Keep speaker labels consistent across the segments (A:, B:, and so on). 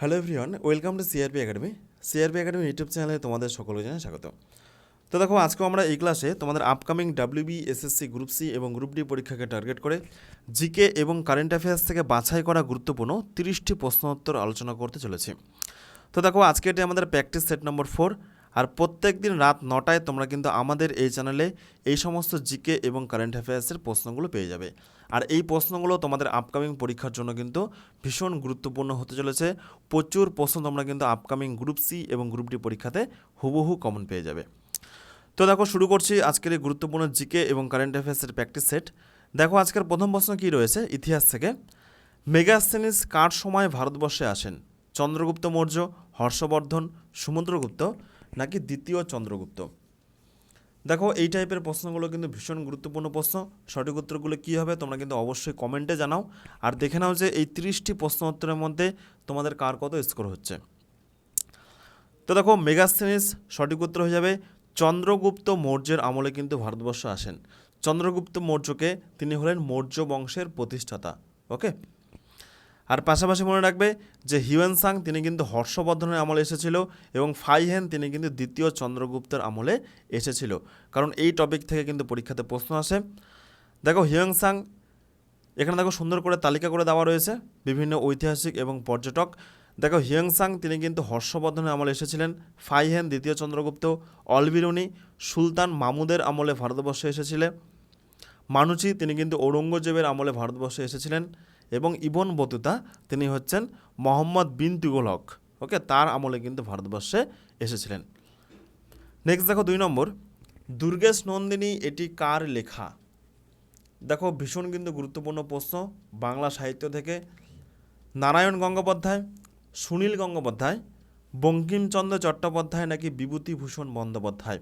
A: Hello everyone welcome to CRP academy CRP academy YouTube চ্যানেলে তোমাদের সকলকে জানাই স্বাগত। তো দেখো, আজকে আমরা এই ক্লাসে তোমাদের upcoming WB SSC group C এবং গ্রুপ ডি পরীক্ষাকে টার্গেট করে জিকে এবং কারেন্ট অ্যাফেয়ার্স থেকে বাছাই করা গুরুত্বপূর্ণ তিরিশটি প্রশ্নোত্তর আলোচনা করতে চলেছি। তো দেখো, আজকে এটি আমাদের প্র্যাকটিস সেট নম্বর ফোর আর প্রত্যেক দিন রাত নটায় তোমরা কিন্তু আমাদের এই চ্যানেলে এই সমস্ত জিকে এবং কারেন্ট অ্যাফেয়ার্সের প্রশ্নগুলো পেয়ে যাবে। আর এই প্রশ্নগুলো তোমাদের আপকামিং পরীক্ষার জন্য কিন্তু ভীষণ গুরুত্বপূর্ণ হতে চলেছে। প্রচুর প্রশ্ন তোমরা কিন্তু আপকামিং গ্রুপ সি এবং গ্রুপ ডি পরীক্ষাতে হুবহু কমন পেয়ে যাবে। তো দেখো, শুরু করছি আজকের এই গুরুত্বপূর্ণ জিকে এবং কারেন্ট অ্যাফেয়ার্সের প্র্যাকটিস সেট দেখো, আজকের প্রথম প্রশ্ন কী রয়েছে ইতিহাস থেকে? মেগাস্থেনিস কার সময় ভারতবর্ষে আসেন? চন্দ্রগুপ্ত মৌর্য, হর্ষবর্ধন সমুদ্রগুপ্ত নাকি দ্বিতীয় চন্দ্রগুপ্ত? দেখো, এই টাইপের প্রশ্নগুলো কিন্তু ভীষণ গুরুত্বপূর্ণ প্রশ্ন। সঠিক উত্তরগুলো কী হবে, তোমরা কিন্তু অবশ্যই কমেন্টে জানাও। আর দেখে নাও যে এই তিরিশটি প্রশ্ন উত্তরের মধ্যে তোমাদের কার কত স্কোর হচ্ছে। তো দেখো মেগাস্থেনিস সঠিক উত্তর হয়ে যাবে, চন্দ্রগুপ্ত মৌর্যের আমলে কিন্তু ভারতবর্ষ আসেন। চন্দ্রগুপ্ত মৌর্যকে তিনি হলেন মৌর্য বংশের প্রতিষ্ঠাতা ওকে আর পাশাপাশি মনে রাখবে যে হিউয়েন সাং, তিনি কিন্তু হর্ষবর্ধনের আমলে এসেছিল এবং ফাইহেন তিনি কিন্তু দ্বিতীয় চন্দ্রগুপ্তের আমলে এসেছিল। কারণ এই টপিক থেকে কিন্তু পরীক্ষাতে প্রশ্ন আসে। দেখো, হিউয়েন সাং, এখানে দেখো সুন্দর করে তালিকা করে দেওয়া রয়েছে বিভিন্ন ঐতিহাসিক এবং পর্যটক। দেখো হিয়ং সাং, তিনি কিন্তু হর্ষবর্ধনের আমলে এসেছিলেন। ফাইহেন দ্বিতীয় চন্দ্রগুপ্ত, অলবিরুনি, সুলতান মামুদের আমলে ভারতবর্ষে এসেছিলেন। মানুচি, তিনি কিন্তু ঔরঙ্গজেবের আমলে ভারতবর্ষে এসেছিলেন। এবং ইবন বতুতা, তিনি হচ্ছেন মোহাম্মদ বিন তুগলক। ওকে, তার আমলে কিন্তু ভারতবর্ষে এসেছিলেন। নেক্সট দেখো দুই নম্বর, দুর্গেশ নন্দিনী, এটি কার লেখা? দেখো, ভীষণ কিন্তু গুরুত্বপূর্ণ প্রশ্ন, বাংলা সাহিত্য থেকে। নারায়ণ গঙ্গোপাধ্যায়, সুনীল গঙ্গোপাধ্যায়, বঙ্কিমচন্দ্র চট্টোপাধ্যায় নাকি বিভূতিভূষণ বন্দ্যোপাধ্যায়?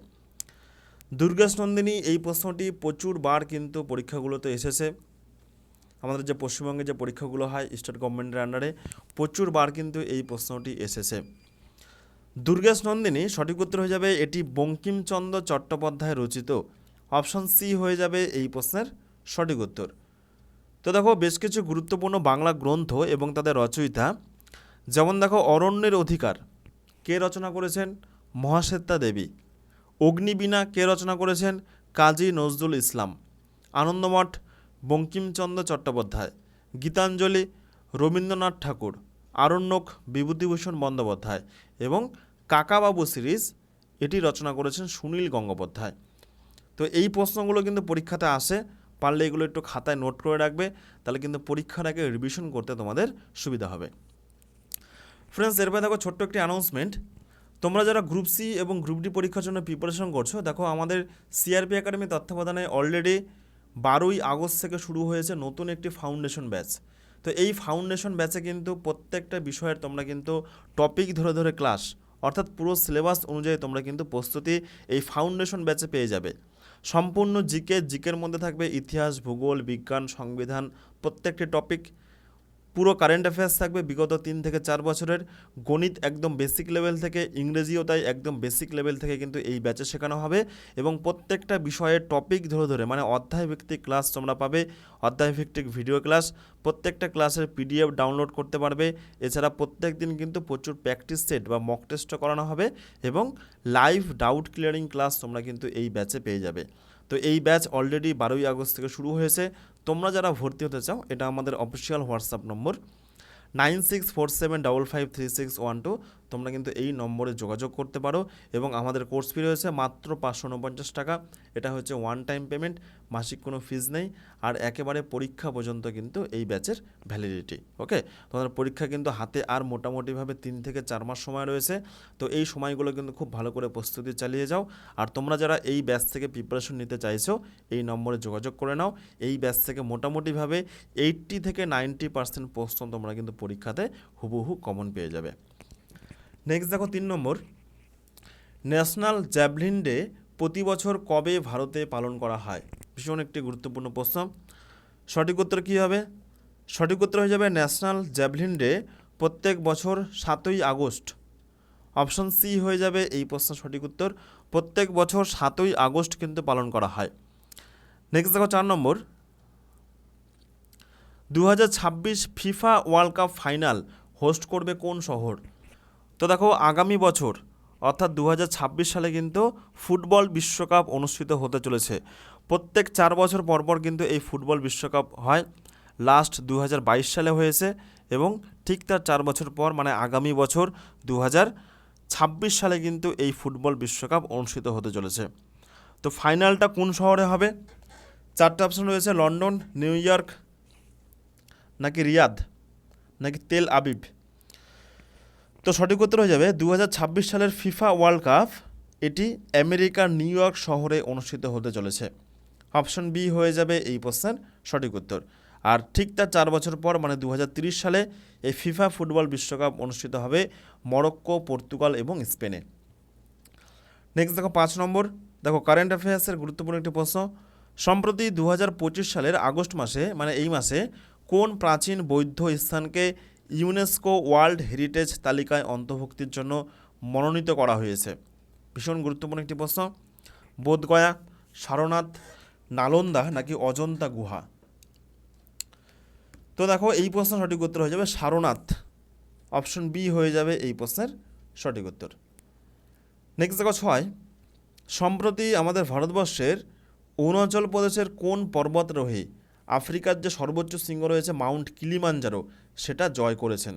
A: দুর্গেশ নন্দিনী, এই প্রশ্নটি প্রচুর বার কিন্তু পরীক্ষাগুলোতে এসেছে। আমাদের যে পশ্চিমবঙ্গে যে পরীক্ষাগুলো হয় স্টেট গভর্নমেন্টের আন্ডারে প্রচুরবার কিন্তু এই প্রশ্নটি এসেছে। দুর্গেশ নন্দিনী সঠিক উত্তর হয়ে যাবে এটি বঙ্কিমচন্দ্র চট্টোপাধ্যায় রচিত। অপশন সি হয়ে যাবে এই প্রশ্নের সঠিক উত্তর। তো দেখো, বেশ কিছু গুরুত্বপূর্ণ বাংলা গ্রন্থ এবং তাদের রচয়িতা, যেমন দেখো, অরণ্যের অধিকার, কে রচনা করেছেন? মহাশ্বেতা দেবী। অগ্নিবীণা কে রচনা করেছেন? কাজী নজরুল ইসলাম। আনন্দমঠ বঙ্কিমচন্দ্র চট্টোপাধ্যায়, গীতাঞ্জলি, রবীন্দ্রনাথ ঠাকুর, আরণ্যক বিভূতিভূষণ বন্দ্যোপাধ্যায় এবং কাকাবাবু সিরিজ এটি রচনা করেছেন সুনীল গঙ্গোপাধ্যায়। তো এই প্রশ্নগুলো কিন্তু পরীক্ষাতে আসে, পারলে এগুলো একটু খাতায় নোট করে রাখবে, তাহলে কিন্তু পরীক্ষার আগে রিভিশন করতে তোমাদের সুবিধা হবে। ফ্রেন্ডস এরপরে দেখো ছোট্ট একটি অ্যানাউন্সমেন্ট তোমরা যারা গ্রুপ সি এবং গ্রুপ ডি পরীক্ষার জন্য প্রিপারেশন করছ, দেখো আমাদের সিআরপি একাডেমি তত্ত্বাবধানে অলরেডি বারোই আগস্ট থেকে শুরু হয়েছে নতুন একটি ফাউন্ডেশন ব্যাচ তো এই ফাউন্ডেশন ব্যাচে কিন্তু প্রত্যেকটা বিষয়ের তোমরা কিন্তু টপিক ধরে ধরে ক্লাস অর্থাৎ পুরো সিলেবাস অনুযায়ী তোমরা কিন্তু প্রস্তুতি এই ফাউন্ডেশন ব্যাচে পেয়ে যাবে। সম্পূর্ণ জিকে, জিকের মধ্যে থাকবে ইতিহাস, ভূগোল, বিজ্ঞান, সংবিধান প্রত্যেকটি টপিক পুরো কারেন্ট অ্যাফেয়ার্স থাকবে। বিগত তিন থেকে চার বছরের গণিত একদম বেসিক লেভেল থেকে, ইংরেজিও তাই একদম বেসিক লেভেল থেকে কিন্তু এই ব্যাচে শেখানো হবে। এবং প্রত্যেকটা বিষয়ের টপিক ধরে ধরে মানে অধ্যায় ভিত্তিক ক্লাস তোমরা পাবে, অধ্যায় ভিত্তিক ভিডিও ক্লাস প্রত্যেকটা ক্লাসের পিডিএফ ডাউনলোড করতে পারবে। এছাড়া প্রত্যেক দিন কিন্তু প্রচুর প্র্যাকটিস সেট বা মক টেস্টও করানো হবে এবং লাইভ ডাউট ক্লিয়ারিং ক্লাস তোমরা কিন্তু এই ব্যাচে পেয়ে যাবে। তো এই ব্যাচ অলরেডি বারোই আগস্ট থেকে শুরু হয়েছে। তোমরা যারা ভর্তি হতে চাও, এটা আমাদের official WhatsApp number nine six four seven double five three six one two তোমরা কিন্তু এই নম্বরে যোগাযোগ করতে পারো এবং আমাদের কোর্স ফি রয়েছে মাত্র পাঁচশো উনপঞ্চাশ টাকা। এটা হচ্ছে ওয়ান টাইম পেমেন্ট মাসিক কোনো ফিজ নেই, আর একেবারে পরীক্ষা পর্যন্ত কিন্তু এই ব্যাচের ভ্যালিডিটি ওকে তোমাদের পরীক্ষা কিন্তু হাতে আর মোটামুটিভাবে তিন থেকে চার মাস সময় রয়েছে, তো এই সময়গুলো কিন্তু খুব ভালো করে প্রস্তুতি চালিয়ে যাও। আর তোমরা যারা এই ব্যাচ থেকে প্রিপারেশন নিতে চাইছো, এই নম্বরে যোগাযোগ করে নাও। এই ব্যাচ থেকে মোটামুটিভাবে এইট্টি থেকে নাইনটি পার্সেন্ট প্রশ্ন তোমরা কিন্তু পরীক্ষাতে হুবহু কমন পেয়ে যাবে। নেক্সট দেখো তিন নম্বর। ন্যাশনাল জ্যাভলিন ডে প্রতি বছর কবে ভারতে পালন করা হয়? ভীষণ একটি গুরুত্বপূর্ণ প্রশ্ন। সঠিক উত্তর কী হবে? সঠিক উত্তর হয়ে যাবে ন্যাশনাল জ্যাভলিন ডে প্রত্যেক বছর সাতই আগস্ট। অপশন সি হয়ে যাবে এই প্রশ্নের সঠিক উত্তর। প্রত্যেক বছর সাতই আগস্ট কিন্তু পালন করা হয়। নেক্সট দেখো চার নম্বর। দু হাজার ছাব্বিশ FIFA world cup final host করবে কোন শহর? তো দেখো, আগামী বছর, অর্থাৎ দু হাজার ছাব্বিশ সালে কিন্তু ফুটবল বিশ্বকাপ অনুষ্ঠিত হতে চলেছে। প্রত্যেক চার বছর পর পর কিন্তু এই ফুটবল বিশ্বকাপ হয়। লাস্ট দু হাজার বাইশ সালে হয়েছে এবং ঠিক তার চার বছর পর মানে আগামী বছর দু হাজার ছাব্বিশ সালে কিন্তু এই ফুটবল বিশ্বকাপ অনুষ্ঠিত হতে চলেছে। তো ফাইনালটা কোন শহরে হবে? চারটে অপশন রয়েছে, লন্ডন, নিউ ইয়র্ক, নাকি রিয়াদ, নাকি তেল আবিব। তো সঠিক উত্তর হয়ে যাবে দু হাজার ছাব্বিশ সালের ফিফা ওয়ার্ল্ড কাপ। এটি আমেরিকার নিউ ইয়র্ক শহরে অনুষ্ঠিত হতে চলেছে। অপশন বি হয়ে যাবে এই প্রশ্নের সঠিক উত্তর। আর ঠিক তার চার বছর পর মানে দুই হাজার ত্রিশ সালে, এই ফিফা ফুটবল বিশ্বকাপ অনুষ্ঠিত হবে মরক্কো, পর্তুগাল এবং স্পেনে। নেক্সট দেখো পাঁচ নম্বর। দেখো কারেন্ট অ্যাফেয়ার্সের গুরুত্বপূর্ণ একটি প্রশ্ন। সম্প্রতি দু হাজার পঁচিশ সালের আগস্ট মাসে মানে এই মাসে, কোন প্রাচীন বৌদ্ধ স্থানকে ইউনেস্কো ওয়ার্ল্ড হেরিটেজ তালিকায় অন্তর্ভুক্তির জন্য মনোনীত করা হয়েছে। ভীষণ গুরুত্বপূর্ণ একটি প্রশ্ন। বোধগয়া, সারনাথ, নালন্দা নাকি অজন্তা গুহা? তো দেখো, এই প্রশ্নের সঠিক উত্তর হয়ে যাবে সারনাথ। অপশন বি হয়ে যাবে এই প্রশ্নের সঠিক উত্তর। নেক্সট দেখো ছয়। সম্প্রতি আমাদের ভারতবর্ষের অরুণাচল প্রদেশের কোন পর্বতারোহী আফ্রিকার যে সর্বোচ্চ শৃঙ্গ রয়েছে মাউন্ট কিলিমাঞ্জারো, সেটা জয় করেছেন।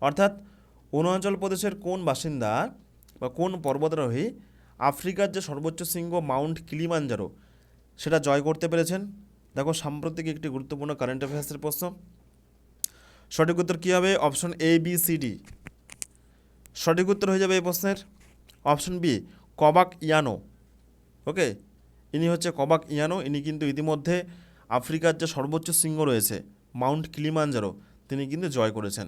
A: অর্থাৎ অরুণাচল প্রদেশের কোন বাসিন্দা বা কোন পর্বতারোহী আফ্রিকার যে সর্বোচ্চ শৃঙ্গ মাউন্ট কিলিমাঞ্জারো, সেটা জয় করতে পেরেছেন? দেখো, সাম্প্রতিক একটি গুরুত্বপূর্ণ কারেন্ট অ্যাফেয়ার্সের প্রশ্ন। সঠিক উত্তর কী হবে? Option A B C D সঠিক উত্তর হয়ে যাবে এই প্রশ্নের। অপশন বি কবাক ইয়ানো। ওকে? ইনি হচ্ছে কবাক ইয়ানো। ইনি কিন্তু ইতিমধ্যে আফ্রিকার যে সর্বোচ্চ শৃঙ্গ রয়েছে, মাউন্ট কিলিমাঞ্জারো, তিনি কিন্তু জয় করেছেন।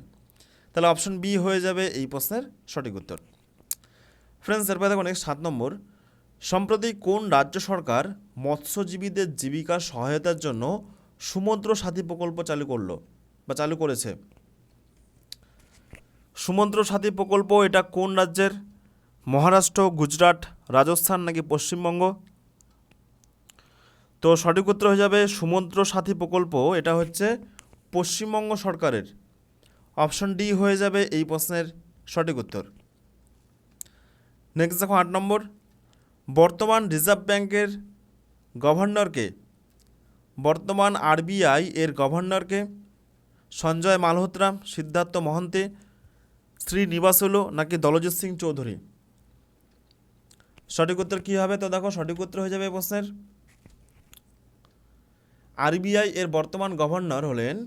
A: তাহলে অপশন বি হয়ে যাবে এই প্রশ্নের সঠিক উত্তর। ফ্রেন্ডস এরপরে দেখো নেক্সট সাত নম্বর। সম্প্রতি কোন রাজ্য সরকার মৎস্যজীবীদের জীবিকার সহায়তার জন্য সমুদ্র সাথী প্রকল্প চালু করল বা চালু করেছে? সমুদ্র সাথী প্রকল্প এটা কোন রাজ্যের? মহারাষ্ট্র, গুজরাট, রাজস্থান নাকি পশ্চিমবঙ্গ? তো সঠিক উত্তর হয়ে যাবে সমুদ্র সাথী প্রকল্প। এটা হচ্ছে পশ্চিমবঙ্গ সরকারের। অপশন ডি হয়ে যাবে এই প্রশ্নের সঠিক উত্তর। নেক্সট দেখো আট নম্বর। বর্তমান রিজার্ভ ব্যাংকের গভর্নরকে, বর্তমান আরবিআই এর গভর্নরকে সঞ্জয় মালহোত্রা, সিদ্ধার্থ মহন্তে শ্রীনিবাসুলু নাকি দলজিৎ সিং চৌধুরী? সঠিক উত্তর কী হবে? তো দেখো সঠিক উত্তর হয়ে যাবে এই প্রশ্নের। আরবিআই এর বর্তমান গভর্নর হলেন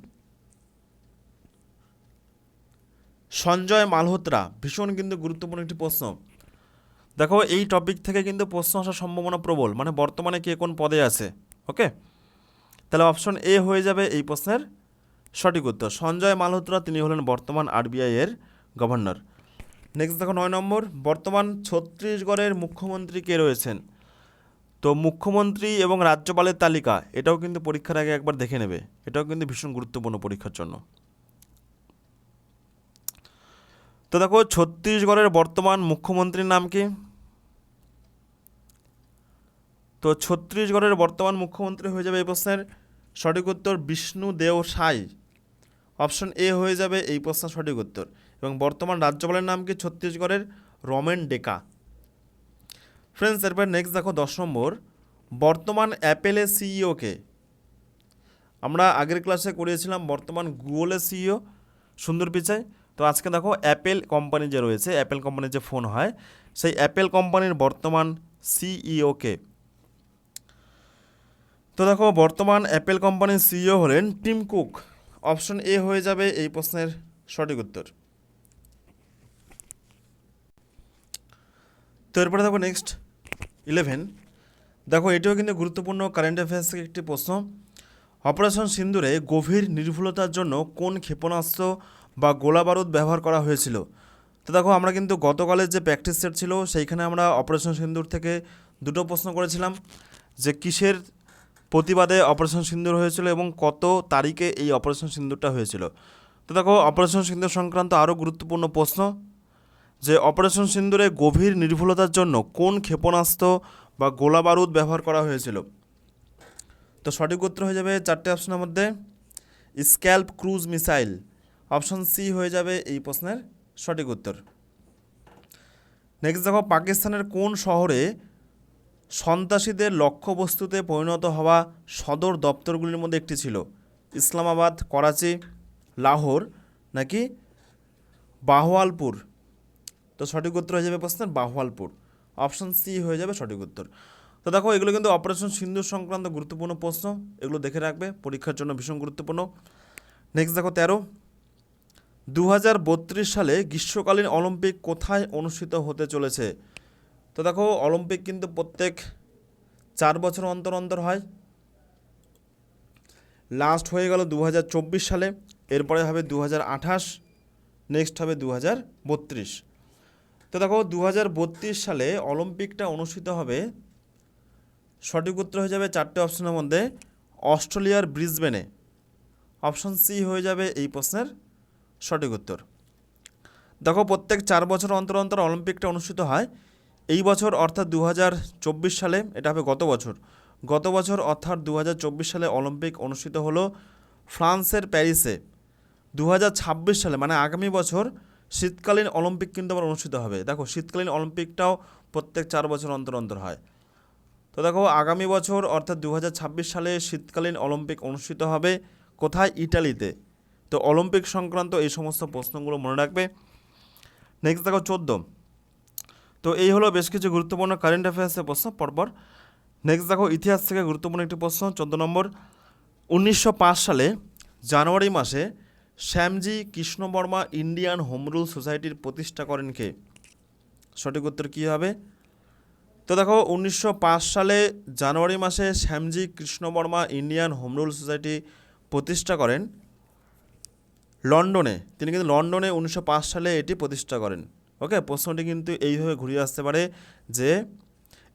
A: সঞ্জয় মালহোত্রা। ভীষণ কিন্তু গুরুত্বপূর্ণ একটি প্রশ্ন। দেখো, এই টপিক থেকে কিন্তু প্রশ্ন আসার সম্ভাবনা প্রবল। মানে বর্তমানে কে কোন পদে আছে? ওকে তাহলে অপশন এ হয়ে যাবে এই প্রশ্নের সঠিক উত্তর। সঞ্জয় মালহোত্রা তিনি হলেন বর্তমান আরবিআই এর গভর্নর। নেক্সট দেখো, নয় নম্বর। বর্তমান ছত্তিশগড়ের মুখ্যমন্ত্রী কে রয়েছেন? তো মুখ্যমন্ত্রী এবং রাজ্যপালের তালিকা, এটাও কিন্তু পরীক্ষার আগে একবার দেখে নেবে। এটাও কিন্তু ভীষণ গুরুত্বপূর্ণ পরীক্ষার জন্য। তো দেখো, ছত্তিশগড়ের বর্তমান মুখ্যমন্ত্রীর নাম কি? তো ছত্তিশগড়ের বর্তমান মুখ্যমন্ত্রী হয়ে যাবে এই প্রশ্নের সঠিক উত্তর বিষ্ণু দেও সাই। অপশন এ হয়ে যাবে এই প্রশ্নের সঠিক উত্তর। এবং বর্তমান রাজ্যপালের নাম কি? ছত্তিশগড়ের রমেন ডেকা। ফ্রেন্ডস এরপর নেক্সট দেখো দশ নম্বর। বর্তমান অ্যাপেলের সিইওকে আমরা আগের ক্লাসে করিয়েছিলাম বর্তমান গুগলের সিইও সুন্দর পিচাই। তো আজকে দেখো অ্যাপেল কোম্পানি যে রয়েছে অ্যাপেল কোম্পানির যে ফোন হয়, সেই অ্যাপেল কোম্পানির বর্তমান সিইওকে তো দেখো বর্তমান অ্যাপেল কোম্পানির সিইও হলেন টিম কুক অপশন এ হয়ে যাবে এই প্রশ্নের সঠিক উত্তর। তো এরপরে দেখো নেক্সট ইলেভেন। দেখো, এটিও কিন্তু গুরুত্বপূর্ণ কারেন্ট অ্যাফেয়ার্স থেকে একটি প্রশ্ন। অপারেশন সিন্দুরে গভীর নির্ভুলতার জন্য কোন ক্ষেপণাস্ত্র বা গোলা বারুদ ব্যবহার করা হয়েছিল? তো দেখো, আমরা কিন্তু গতকালের যে প্র্যাকটিস সেট ছিল, সেইখানে আমরা অপারেশন সিন্দুর থেকে দুটো প্রশ্ন করেছিলাম যে কিসের প্রতিবাদে অপারেশন সিন্দুর হয়েছিল এবং কত তারিখে এই অপারেশন সিন্দুরটা হয়েছিল। তো দেখো অপারেশন সিন্দুর সংক্রান্ত আরও গুরুত্বপূর্ণ প্রশ্ন। যে অপারেশন সিন্দুরে গভীর নির্ভুলতার জন্য কোন ক্ষেপণাস্ত্র বা গোলা বারুদ ব্যবহার করা হয়েছিল? তো সঠিক উত্তর হয়ে যাবে চারটে অপশনের মধ্যে। Scalp cruise missile. Option C হয়ে যাবে এই প্রশ্নের সঠিক উত্তর। নেক্সট দেখো, পাকিস্তানের কোন শহরে সন্ত্রাসীদের লক্ষ্যবস্তুতে পরিণত হওয়া সদর দপ্তরগুলির মধ্যে একটি ছিল? ইসলামাবাদ, করাচি, লাহোর নাকি বাহওয়ালপুর? তো সঠিক উত্তর হয়ে যাবে প্রশ্নের বাহওয়ালপুর অপশন সি হয়ে যাবে সঠিক উত্তর। তো দেখো, এগুলো কিন্তু অপারেশন সিন্ধু সংক্রান্ত গুরুত্বপূর্ণ প্রশ্ন। এগুলো দেখে রাখবে, পরীক্ষার জন্য ভীষণ গুরুত্বপূর্ণ। নেক্সট দেখো, তেরো। দু সালে গ্রীষ্মকালীন অলিম্পিক কোথায় অনুষ্ঠিত হতে চলেছে? তো দেখো, অলিম্পিক কিন্তু প্রত্যেক চার বছর অন্তর অন্তর হয়। লাস্ট হয়ে গেল দু হাজার চব্বিশ সালে, এরপরে হবে দু হাজার আঠাশ নেক্সট হবে দু হাজার বত্রিশ। তো দেখো দু হাজার বত্রিশ সালে অলিম্পিকটা অনুষ্ঠিত হবে। সঠিক উত্তর হয়ে যাবে চারটে অপশনের মধ্যে অস্ট্রেলিয়ার ব্রিসবেনে। অপশন সি হয়ে যাবে এই প্রশ্নের সঠিক উত্তর। দেখো, প্রত্যেক চার বছর অন্তর অন্তর অলিম্পিকটা অনুষ্ঠিত হয়। এই বছর অর্থাৎ দু হাজার চব্বিশ সালে, এটা হবে গত বছর। গত বছর অর্থাৎ দু হাজার চব্বিশ সালে অলিম্পিক অনুষ্ঠিত হলো ফ্রান্সের প্যারিসে। দু হাজার ছাব্বিশ সালে মানে আগামী বছর শীতকালীন অলিম্পিক কিন্তু আবার অনুষ্ঠিত হবে। দেখো, শীতকালীন অলিম্পিকটাও প্রত্যেক চার বছর অন্তর অন্তর হয়। তো দেখো, আগামী বছর অর্থাৎ দু হাজার ছাব্বিশ সালে শীতকালীন অলিম্পিক অনুষ্ঠিত হবে কোথায়? ইটালিতে। তো অলিম্পিক সংক্রান্ত এই সমস্ত প্রশ্নগুলো মনে রাখবে। নেক্সট দেখো, চোদ্দ। তো এই হলো বেশ কিছু গুরুত্বপূর্ণ কারেন্ট অ্যাফেয়ার্সের প্রশ্ন পরপর। নেক্সট দেখো, ইতিহাস থেকে গুরুত্বপূর্ণ একটি প্রশ্ন, চোদ্দ নম্বর। উনিশশো পাঁচ সালে জানুয়ারি মাসে Shyamji Krishnavarma Indian home rule সোসাইটির প্রতিষ্ঠা করেন কে? সঠিক উত্তর কী হবে? তো দেখো, উনিশশো পাঁচ সালে জানুয়ারি মাসে Shyamji Krishnavarma Indian home rule society প্রতিষ্ঠা করেন লন্ডনে। তিনি কিন্তু লন্ডনে উনিশশো পাঁচ সালে এটি প্রতিষ্ঠা করেন। ওকে, প্রশ্নটি কিন্তু এইভাবে ঘুরিয়ে আসতে পারে যে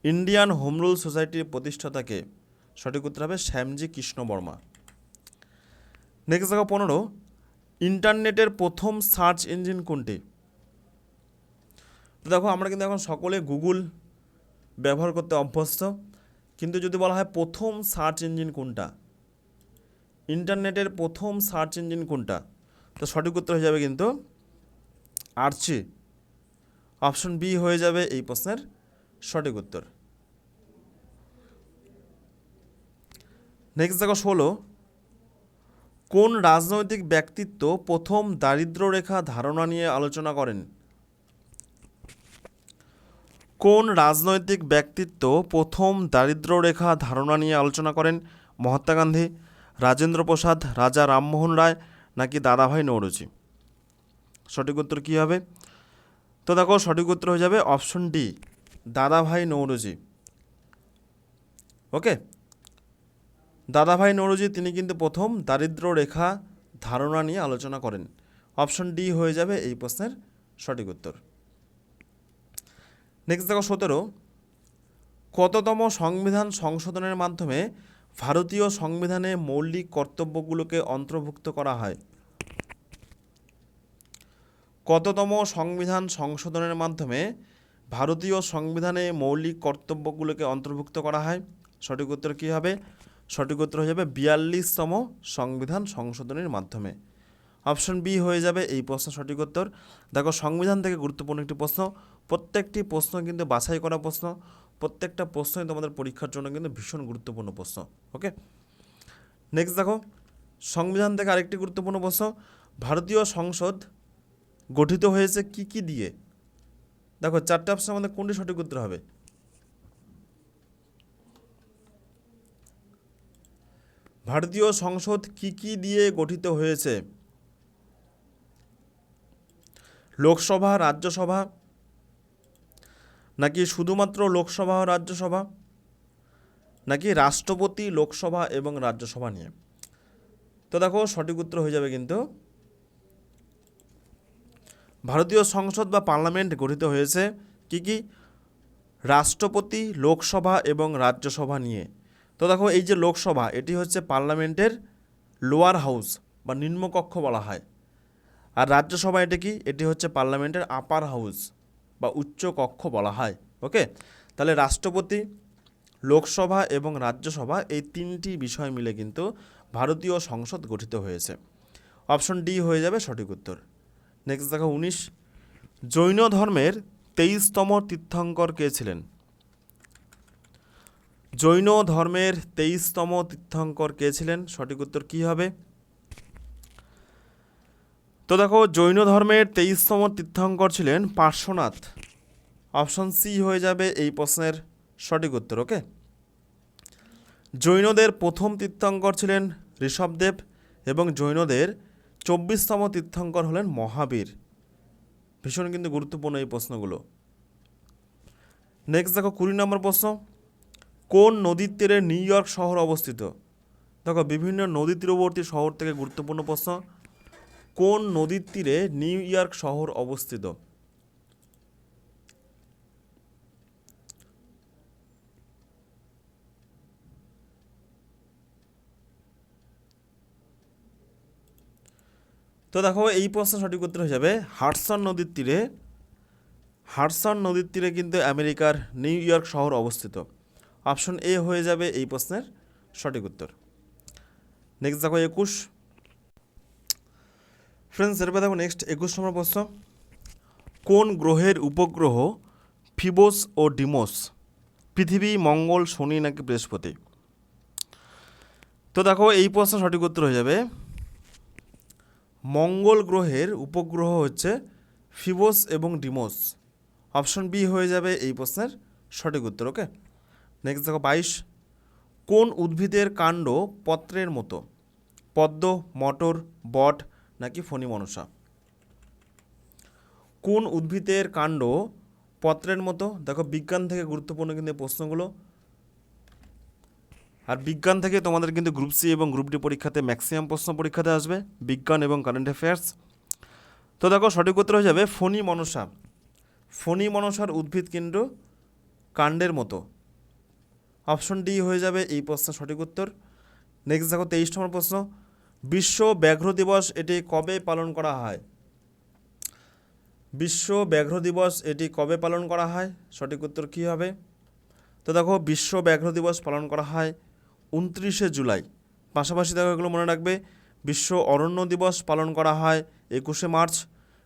A: ইন্ডিয়ান হোম রুল সোসাইটির প্রতিষ্ঠাতাকে সঠিক উত্তর হবে শ্যামজি কৃষ্ণবর্মা। নেক্সট দেখো, পনেরো। ইন্টারনেটের প্রথম সার্চ ইঞ্জিন কোনটি? তো দেখো, আমরা কিন্তু এখন সকলে গুগল ব্যবহার করতে অভ্যস্ত। কিন্তু যদি বলা হয় প্রথম সার্চ ইঞ্জিন কোনটা? ইন্টারনেটের প্রথম সার্চ ইঞ্জিন কোনটা? তো সঠিক উত্তর হয়ে যাবে কিন্তু আর্চি অপশন বি হয়ে যাবে এই প্রশ্নের সঠিক উত্তর। নেক্সট দেখো, ষোলো। কোন রাজনৈতিক ব্যক্তিত্ব প্রথম দারিদ্র রেখা ধারণা নিয়ে আলোচনা করেন? কোন রাজনৈতিক ব্যক্তিত্ব প্রথম দারিদ্র রেখা ধারণা নিয়ে আলোচনা করেন? মহাত্মা গান্ধী, রাজেন্দ্র প্রসাদ, রাজা রামমোহন রায় নাকি দাদাভাই নৌরজি? সঠিক উত্তর কী হবে? তো দেখো, সঠিক উত্তর হয়ে যাবে অপশন ডি, দাদাভাই নৌরজি। ওকে? দাদাভাই নৌরজি তিনি কিন্তু প্রথম দারিদ্র রেখা ধারণা নিয়ে আলোচনা করেন। অপশন ডি হয়ে যাবে এই প্রশ্নের সঠিক উত্তর। নেক্সট দেখো সতেরো। কততম সংবিধান সংশোধনের মাধ্যমে ভারতীয় সংবিধানে মৌলিক কর্তব্যগুলোকে অন্তর্ভুক্ত করা হয়? কততম সংবিধান সংশোধনের মাধ্যমে ভারতীয় সংবিধানে মৌলিক কর্তব্যগুলোকে অন্তর্ভুক্ত করা হয়? সঠিক উত্তর কী হবে? সঠিক উত্তর হয়ে যাবে বিয়াল্লিশতম সংবিধান সংশোধনের মাধ্যমে। অপশন বি হয়ে যাবে এই প্রশ্ন সঠিক উত্তর। দেখো, সংবিধান থেকে গুরুত্বপূর্ণ একটি প্রশ্ন। প্রত্যেকটি প্রশ্ন কিন্তু বাছাই করা প্রশ্ন। প্রত্যেকটা প্রশ্নই তোমাদের পরীক্ষার জন্য কিন্তু ভীষণ গুরুত্বপূর্ণ প্রশ্ন, ওকে? নেক্সট দেখো, সংবিধান থেকে আরেকটি গুরুত্বপূর্ণ প্রশ্ন। ভারতীয় সংসদ গঠিত হয়েছে কি কি দিয়ে? দেখো, চারটে অপশন আমাদের কোনটি সঠিক উত্তর হবে? ভারতীয় সংসদ কি কি দিয়ে গঠিত হয়েছে? লোকসভা, রাজ্যসভা? নাকি শুধুমাত্র লোকসভা ও রাজ্যসভা? নাকি রাষ্ট্রপতি, লোকসভা এবং রাজ্যসভা নিয়ে? তো দেখো, সঠিক উত্তর হয়ে যাবে কিন্তু। ভারতীয় সংসদ বা পার্লামেন্ট গঠিত হয়েছে কি কি? রাষ্ট্রপতি, লোকসভা এবং রাজ্যসভা নিয়ে। তো দেখো এই যে লোকসভা, এটি হচ্ছে পার্লামেন্টের লোয়ার হাউস বা নিম্নকক্ষ বলা হয়। আর রাজ্যসভা এটি কি? এটি হচ্ছে পার্লামেন্টের আপার হাউস বা উচ্চ কক্ষ বলা হয়। ওকে? তাহলে রাষ্ট্রপতি, লোকসভা এবং রাজ্যসভা এই তিনটি বিষয় মিলে কিন্তু ভারতীয় সংসদ গঠিত হয়েছে। অপশন ডি হয়ে যাবে সঠিক উত্তর। নেক্সট দেখো উনিশ। জৈন ধর্মের তেইশতম তীর্থঙ্কর কে ছিলেন? জৈন ধর্মের তেইশতম তীর্থঙ্কর কে ছিলেন? সঠিক উত্তর কী হবে? তো দেখো, জৈন ধর্মের তেইশতম তীর্থঙ্কর ছিলেন পার্শ্বনাথ। অপশন সি হয়ে যাবে এই প্রশ্নের সঠিক উত্তর, ওকে? জৈনদের প্রথম তীর্থঙ্কর ছিলেন ঋষভদেব এবং জৈনদের চব্বিশতম তীর্থঙ্কর হলেন মহাবীর। ভীষণ কিন্তু গুরুত্বপূর্ণ এই প্রশ্নগুলো। নেক্সট দেখো, কুড়ি নম্বর প্রশ্ন। কোন নদীর তীরে নিউ ইয়র্ক শহর অবস্থিত? দেখো, বিভিন্ন নদী তীরবর্তী শহর থেকে গুরুত্বপূর্ণ প্রশ্ন। কোন নদীর তীরে নিউ ইয়র্ক শহর অবস্থিত? তো দেখো, এই প্রশ্ন সঠিক উত্তর যাবে হাডসন নদীর তীরে হাডসন নদীর তীরে কিন্তু আমেরিকার নিউ ইয়র্ক শহর অবস্থিত। অপশন এ হয়ে যাবে এই প্রশ্নের সঠিক উত্তর। নেক্সট দেখো একুশ। ফ্রেন্ডস এরপর দেখো নেক্সট একুশ নম্বর প্রশ্ন। কোন গ্রহের উপগ্রহ ফিবোস ও ডিমোস? পৃথিবী, মঙ্গল, শনি নাকি বৃহস্পতি? তো দেখো এই প্রশ্নের সঠিক উত্তর হয়ে যাবে। মঙ্গল গ্রহের উপগ্রহ হচ্ছে ফিবোস এবং ডিমোস। অপশন বি হয়ে যাবে এই প্রশ্নের সঠিক উত্তর ওকে নেক্সট দেখো বাইশ। কোন উদ্ভিদের কাণ্ড পত্রের মতো? পদ্ম, মটর, বট নাকি ফণি মনসা? কোন উদ্ভিদের কাণ্ড পত্রের মতো? দেখো বিজ্ঞান থেকে গুরুত্বপূর্ণ কিন্তু প্রশ্নগুলো। আর বিজ্ঞান থেকে তোমাদের কিন্তু গ্রুপ সি এবং গ্রুপ ডি পরীক্ষাতে ম্যাক্সিমাম প্রশ্ন পরীক্ষাতে আসবে। বিজ্ঞান এবং কারেন্ট অ্যাফেয়ার্স তো দেখো সঠিক উত্তর হয়ে যাবে ফণি মনসা। ফণি মনসার উদ্ভিদ কিন্তু কাণ্ডের মতো। অপশন ডি হয়ে যাবে এই প্রশ্নের সঠিক উত্তর। নেক্সট দেখো তেইশ নম্বর প্রশ্ন। বিশ্ব ব্যাঘ্র দিবস এটি কবে পালন করা হয়? বিশ্ব ব্যাঘ্র দিবস এটি কবে পালন করা হয়? সঠিক উত্তর কী হবে? তো দেখো, বিশ্ব ব্যাঘ্র দিবস পালন করা হয় উনত্রিশে জুলাই। পাশাপাশি দেখো এগুলো মনে রাখবে, বিশ্ব অরণ্য দিবস পালন করা হয় একুশে মার্চ,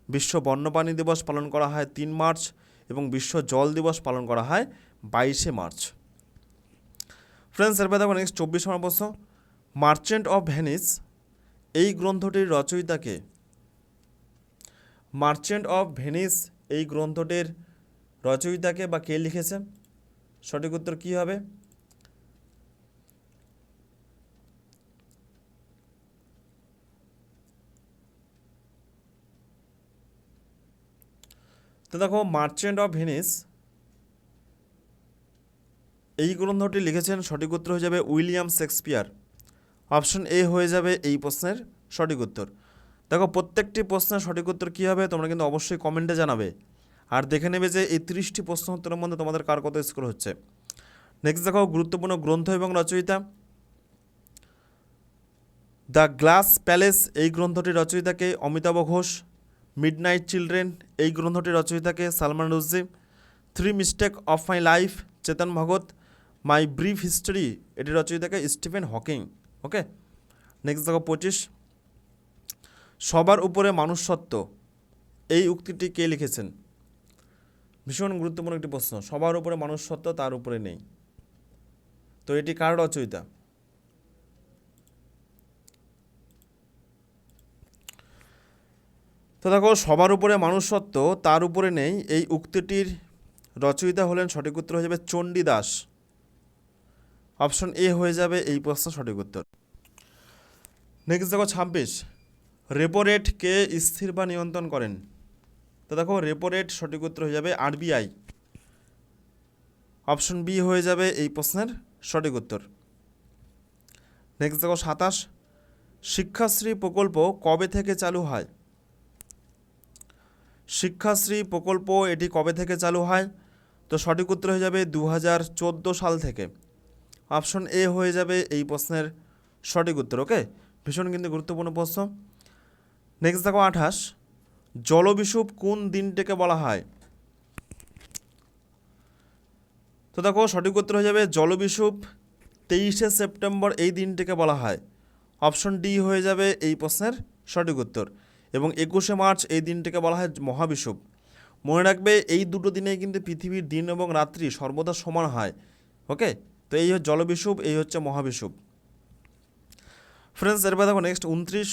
A: বিশ্ব বন্যপ্রাণী দিবস পালন করা হয় তিন মার্চ, এবং বিশ্ব জল দিবস পালন করা হয় বাইশে মার্চ। ফ্রেন্ডস এরপর দেখো নেক্সট চব্বিশ নম্বর প্রশ্ন মার্চেন্ট অফ ভ্যানিস এই গ্রন্থটির রচয়িতাকে। মার্চেন্ট অফ ভেনিস, এই গ্রন্থটির রচয়িতাকে বা কে লিখেছে সঠিক উত্তর কী হবে? তো দেখো, মার্চেন্ট অফ ভেনিস এই গ্রন্থটি লিখেছেন সঠিক উত্তর হয়ে যাবে উইলিয়াম শেক্সপিয়ার। অপশন এ হয়ে যাবে এই প্রশ্নের সঠিক উত্তর। দেখো, প্রত্যেকটি প্রশ্নের সঠিক উত্তর কী হবে তোমরা কিন্তু অবশ্যই কমেন্টে জানাবে। আর দেখে নেবে যে এই ত্রিশটি প্রশ্ন উত্তরের মধ্যে তোমাদের কার কত স্কোর হচ্ছে। নেক্সট দেখো, গুরুত্বপূর্ণ গ্রন্থ এবং রচয়িতা। দ্য গ্লাস প্যালেস, এই গ্রন্থটির রচয়িতাকে অমিতাভ ঘোষ, মিডনাইট চিলড্রেন, এই গ্রন্থটির রচয়িতাকে Salman Rushdie three mistake of my life, Chetan Bhagat my brief history এটি রচয়িতাকে স্টিফেন হকিং ওকে নেক্সট দেখো, পঁচিশ। সবার উপরে মানুষ সত্য এই উক্তিটি কে লিখেছেন? ভীষণ গুরুত্বপূর্ণ একটি প্রশ্ন। সবার উপরে মানুষ সত্য তার উপরে নেই। তো এটি কার রচয়িতা? তো দেখো, সবার উপরে মানুষ তার উপরে নেই, এই উক্তিটির রচয়িতা হলেন সঠিক উত্তর হয়ে যাবে চণ্ডীদাস অপশন এ হয়ে যাবে এই প্রশ্ন সঠিক উত্তর। নেক্সট দেখো ছাব্বিশ। রেপো রেট কে স্থির বা নিয়ন্ত্রণ করেন? তো দেখো রেপো রেট সঠিক উত্তর হয়ে যাবে আরবিআই অপশন বি হয়ে যাবে এই প্রশ্নের সঠিক উত্তর। নেক্সট দেখো সাতাশ। শিক্ষাশ্রী প্রকল্প কবে থেকে চালু হয়? শিক্ষাশ্রী প্রকল্প এটি কবে থেকে চালু হয়? তো সঠিক উত্তর হয়ে যাবে দু হাজার চোদ্দ সাল থেকে। অপশন এ হয়ে যাবে এই প্রশ্নের সঠিক উত্তর, ওকে? ভীষণ কিন্তু গুরুত্বপূর্ণ প্রশ্ন। নেক্সট দেখো আঠাশ। জলবিষুব কোন দিনটিকে বলা হয়? তো দেখো, সঠিক উত্তর হয়ে যাবে জলবিষুব তেইশে সেপ্টেম্বর এই দিনটিকে বলা হয়। অপশন ডি হয়ে যাবে এই প্রশ্নের সঠিক উত্তর এবং একুশে মার্চ এই দিনটিকে বলা হয় মহাবিষুব। মনে রাখবে এই দুটো দিনে কিন্তু পৃথিবীর দিন এবং রাত্রি সর্বদা সমান হয়, ওকে? তো এই হচ্ছে জলবিষুব, এই হচ্ছে মহাবিষুব। ফ্রেন্ডস এরপর দেখো নেক্সট উনত্রিশ।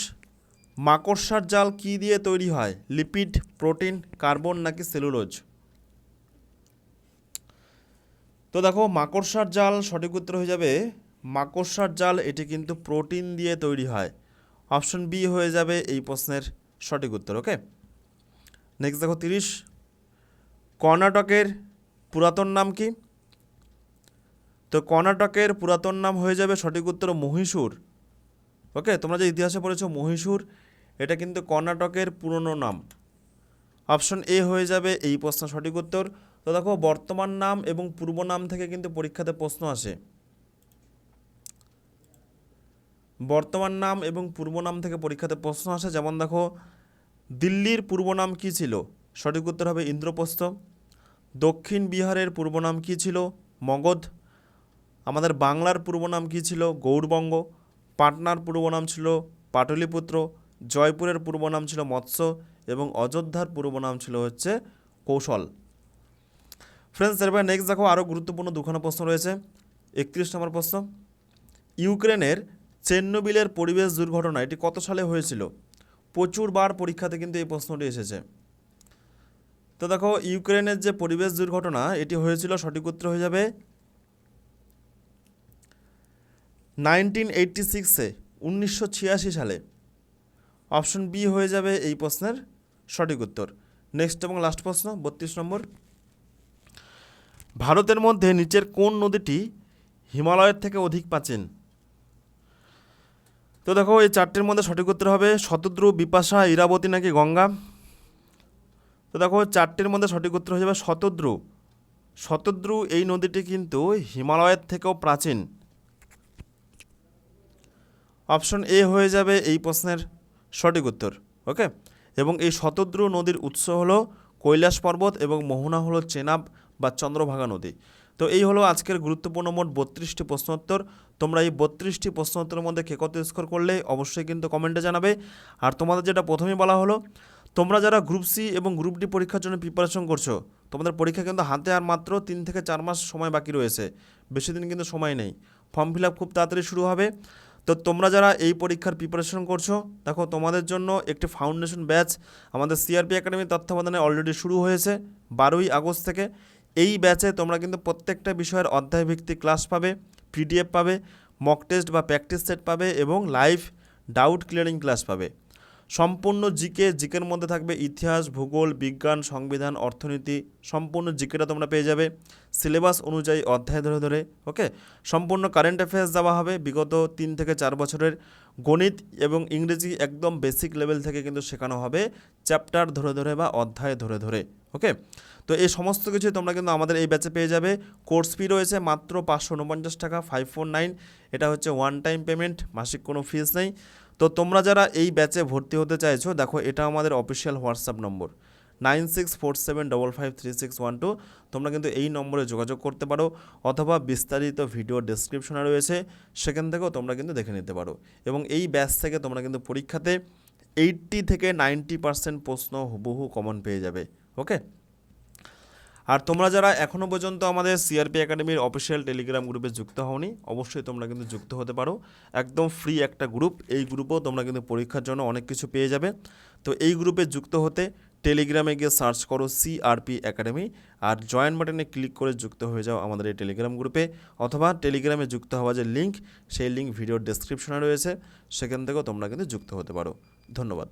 A: মাকড়সার জাল কি দিয়ে তৈরি হয়? লিপিড প্রোটিন কার্বন নাকি সেলুলোজ তো দেখো, মাকড়সার জাল সঠিক উত্তর হয়ে যাবে, মাকড়সার জাল এটি কিন্তু প্রোটিন দিয়ে তৈরি হয়। অপশন বি হয়ে যাবে এই প্রশ্নের সঠিক উত্তর ওকে নেক্সট দেখো তিরিশ। কর্ণাটকের পুরাতন নাম কি? তো কর্ণাটকের পুরাতন নাম হয়ে যাবে সঠিক উত্তর মহীশূর। ওকে, তোমরা যে ইতিহাসে পড়েছো মহীশূর, এটা কিন্তু কর্ণাটকের পুরনো নাম। অপশন এ হয়ে যাবে এই প্রশ্ন সঠিক উত্তর। তো দেখো, বর্তমান নাম এবং পূর্ব নাম থেকে কিন্তু পরীক্ষাতে প্রশ্ন আসে। বর্তমান নাম এবং পূর্ব নাম থেকে পরীক্ষাতে প্রশ্ন আসে। যেমন দেখো, দিল্লির পূর্ব নাম কী ছিল? সঠিক উত্তর হবে ইন্দ্রপ্রস্থ। দক্ষিণ বিহারের পূর্ব নাম কী ছিল? মগধ। আমাদের বাংলার পূর্ব নাম কী ছিল? গৌড়বঙ্গ। পাটনার পূর্ব নাম ছিল পাটলিপুত্র। জয়পুরের পূর্ব নাম ছিল মৎস্য এবং অযোধ্যার পূর্ব নাম ছিল হচ্ছে কৌশল। ফ্রেন্ডস এরপর নেক্সট দেখো আরও গুরুত্বপূর্ণ দুখানা প্রশ্ন রয়েছে। একত্রিশ নম্বর প্রশ্ন। ইউক্রেনের চেন্নবিলের পরিবেশ দুর্ঘটনা, এটি কত সালে হয়েছিল? প্রচুর বার পরীক্ষাতে কিন্তু এই প্রশ্নটি এসেছে। তো দেখো, ইউক্রেনের যে পরিবেশ দুর্ঘটনা, এটি হয়েছিল সঠিক উত্তর হয়ে যাবে নাইনটিন এইটটি সিক্সে উনিশশো ছিয়াশি সালে। অপশন বি হয়ে যাবে এই প্রশ্নের সঠিক উত্তর। নেক্সট এবং লাস্ট প্রশ্ন, বত্রিশ নম্বর। ভারতের মধ্যে নিচের কোন নদীটি হিমালয়ের থেকে অধিক প্রাচীন? তো দেখো, এই চারটির মধ্যে সঠিক উত্তর হবে শতদ্রু, বিপাশা, ইরাবতী নাকি গঙ্গা? তো দেখো, চারটির মধ্যে সঠিক উত্তর হয়ে যাবে শতদ্রু। শতদ্রু এই নদীটি কিন্তু হিমালয়ের থেকেও প্রাচীন। অপশন এ হয়ে যাবে এই প্রশ্নের সঠিক উত্তর, ওকে? এবং এই শতদ্রু নদীর উৎস হলো কৈলাস পর্বত এবং মোহনা হলো চেনাব বা চন্দ্রভাগা নদী। তো এই হলো আজকের গুরুত্বপূর্ণ মোট বত্রিশটি প্রশ্নোত্তর। তোমরা এই বত্রিশটি প্রশ্নোত্তরের মধ্যে কে কত স্কোর করলে অবশ্যই কিন্তু কমেন্টে জানাবে। আর তোমাদের যেটা প্রথমেই বলা হলো, তোমরা যারা গ্রুপ সি এবং গ্রুপ ডি পরীক্ষার জন্য প্রিপারেশন করছ, তোমাদের পরীক্ষা কিন্তু হাতে আর মাত্র তিন থেকে চার মাস সময় বাকি রয়েছে। বেশি দিন কিন্তু সময় নেই। ফর্ম ফিল আপ খুব তাড়াতাড়ি শুরু হবে। তো তোমরা যারা এই পরীক্ষার প্রিপারেশন করছ, দেখো তোমাদের জন্য একটি ফাউন্ডেশন ব্যাচ আমাদের সিআরপি একাডেমির তত্ত্বাবধানে অলরেডি শুরু হয়েছে বারোই আগস্ট থেকে। এই ব্যাচে তোমরা কিন্তু প্রত্যেকটা বিষয়ের অধ্যায়ভিত্তিক ক্লাস পাবে পিডিএফ পাবে মক টেস্ট বা প্র্যাকটিস সেট পাবে এবং লাইভ ডাউট ক্লিয়ারিং ক্লাস পাবে। সম্পূর্ণ জিকে, জিকের মধ্যে থাকবে ইতিহাস, ভূগোল, বিজ্ঞান, সংবিধান, অর্থনীতি, সম্পূর্ণ জিকেটা তোমরা পেয়ে যাবে। সিলেবাস অনুযায়ী অধ্যায় ধরে ধরে, ওকে? সম্পূর্ণ কারেন্ট অ্যাফেয়ার্স দেওয়া হবে বিগত তিন থেকে চার বছরের। গণিত এবং ইংরেজি একদম বেসিক লেভেল থেকে কিন্তু শেখানো হবে চ্যাপ্টার ধরে ধরে বা অধ্যায় ধরে ধরে, ওকে? তো এই সমস্ত কিছু তোমরা কিন্তু আমাদের এই ব্যাচে পেয়ে যাবে। কোর্স ফি রয়েছে মাত্র পাঁচশো উনপঞ্চাশ টাকা ফাইভ ফোর নাইন এটা হচ্ছে ওয়ান টাইম পেমেন্ট মাসিক কোনো ফিস নেই। তো তোমরা যারা এই ব্যাচে ভর্তি হতে চাইছো, দেখো এটা আমাদের official WhatsApp number. Nine six four seven double five three six one two তোমরা কিন্তু এই নম্বরে যোগাযোগ করতে পারো, অথবা বিস্তারিত ভিডিও ডেসক্রিপশনে রয়েছে, সেখান থেকেও তোমরা কিন্তু দেখে নিতে পারো। এবং এই ব্যাচ থেকে তোমরা কিন্তু পরীক্ষাতে এইট্টি থেকে নাইনটি পার্সেন্ট প্রশ্ন হুবহু কমন পেয়ে যাবে ওকে আর তোমরা যারা এখনও পর্যন্ত আমাদের সিআরপি একাডেমির অফিসিয়াল টেলিগ্রাম গ্রুপে যুক্ত হওনি, অবশ্যই তোমরা কিন্তু যুক্ত হতে পারো। একদম ফ্রি একটা গ্রুপ এই গ্রুপেও তোমরা কিন্তু পরীক্ষার জন্য অনেক কিছু পেয়ে যাবে। তো এই গ্রুপে যুক্ত হতে টেলিগ্রামে গিয়ে সার্চ করো সিআরপি একাডেমি আর জয়েন বাটনে ক্লিক করে যুক্ত হয়ে যাও আমাদের এই টেলিগ্রাম গ্রুপে অথবা টেলিগ্রামে যুক্ত হওয়া যে লিঙ্ক সেই লিঙ্ক ভিডিওর ডেসক্রিপশনে রয়েছে, সেখান থেকেও তোমরা কিন্তু যুক্ত হতে পারো। ধন্যবাদ।